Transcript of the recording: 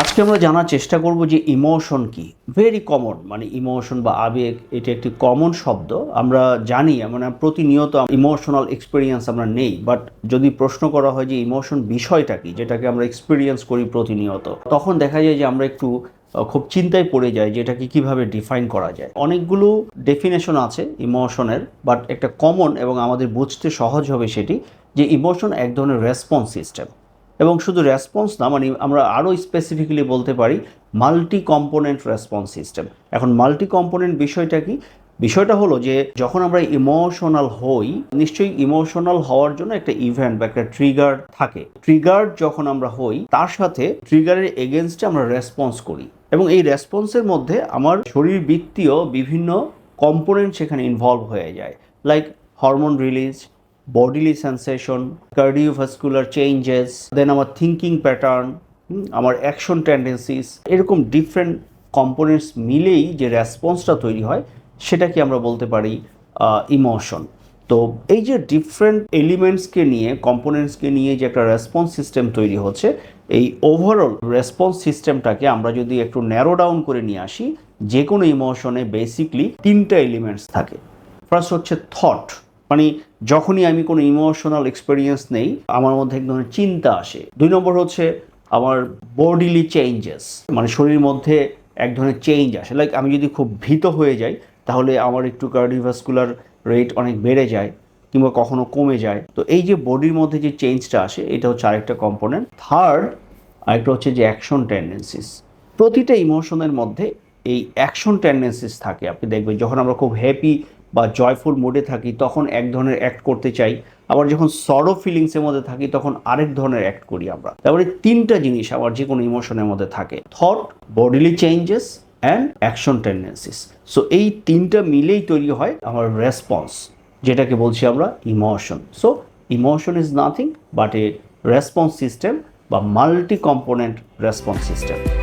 আজকে আমরা জানার চেষ্টা করব যে ইমোশন কি। ভেরি কমন মানে ইমোশন বা আবেগ, এটা একটি কমন শব্দ। আমরা জানি মানে প্রতিনিয়ত ইমোশনাল এক্সপিরিয়েন্স আমরা নেই বাট যদি প্রশ্ন করা হয় যে ইমোশন বিষয়টা কি, যেটাকে আমরা এক্সপিরিয়েন্স করি প্রতিনিয়ত, তখন দেখা যায় যে আমরা একটু খুব চিন্তায় পড়ে যায় যে এটাকে কীভাবে ডিফাইন করা যায়। অনেকগুলো ডেফিনেশন আছে ইমোশনের বাট একটা কমন এবং আমাদের বুঝতে সহজ হবে সেটি যে ইমোশন এক ধরনের রেসপন্স সিস্টেম এবং শুধু রেসপন্স না মানে আমরা আরও স্পেসিফিক্যালি বলতে পারি মাল্টি কম্পোনেন্ট রেসপন্স সিস্টেম এখন মাল্টি কম্পোনেন্ট বিষয়টা কি? বিষয়টা হলো যে, যখন আমরা ইমোশনাল হই, নিশ্চয়ই ইমোশনাল হওয়ার জন্য একটা ইভেন্ট বা একটা ট্রিগার থাকে। ট্রিগার যখন আমরা হই, তার সাথে ট্রিগারের এগেনস্টে আমরা রেসপন্স করি। এবং এই রেসপন্সের মধ্যে আমার শরীর বৃত্তীয় বিভিন্ন কম্পোনেন্ট সেখানে ইনভলভ হয়ে যায়। Like hormone release bodily sensation cardiovascular changes then আমার থিঙ্কিং প্যাটার্ন আমার অ্যাকশন টেন্ডেন্সিস এরকম ডিফারেন্ট কম্পোনেন্টস মিলেই যে রেসপন্সটা তৈরি হয়, সেটাকে আমরা বলতে পারি ইমোশন তো এই যে ডিফারেন্ট এলিমেন্টসকে নিয়ে কম্পোনেন্টসকে নিয়ে যে একটা রেসপন্স সিস্টেম তৈরি হচ্ছে, এই ওভারঅল রেসপন্স সিস্টেমটাকে আমরা যদি একটু ন্যারো ডাউন করে নিয়ে আসি যে কোনো ইমোশনে বেসিকলি তিনটা এলিমেন্টস থাকে। ফার্স্ট হচ্ছে থট মানে যখনই আমি কোনো ইমোশনাল এক্সপিরিয়েন্স নেই, আমার মধ্যে এক ধরনের চিন্তা আসে। দুই নম্বর হচ্ছে আমার বডিলি চেঞ্জেস মানে শরীরের মধ্যে এক ধরনের চেঞ্জ আসে। লাইক আমি যদি খুব ভীত হয়ে যাই, তাহলে আমার একটু কার্ডিওভাস্কুলার রেট অনেক বেড়ে যায় কিংবা কখনো কমে যায়। তো এই যে বডির মধ্যে যে চেঞ্জটা আসে, এটা হচ্ছে আরেকটা কম্পোনেন্ট থার্ড আরেকটা হচ্ছে যে অ্যাকশন টেন্ডেন্সিস প্রতিটা ইমোশনের মধ্যে এই অ্যাকশন টেন্ডেন্সিস থাকে। আপনি দেখবেন যখন আমরা খুব হ্যাপি বা জয়ফুল মোডে থাকি, তখন এক ধরনের অ্যাক্ট করতে চাই। আবার যখন সরো ফিলিংসের মধ্যে থাকি, তখন আরেক ধরনের অ্যাক্ট করি আমরা। তারপরে তিনটা জিনিস আবার যে কোনো ইমোশনের মধ্যে থাকে। Thought bodily changes and action tendencies so এই তিনটা মিলেই তৈরি হয় আমার রেসপন্স যেটাকে বলছি আমরা emotion so emotion is nothing but a response system বা মাল্টি কম্পোনেন্ট রেসপন্স সিস্টেম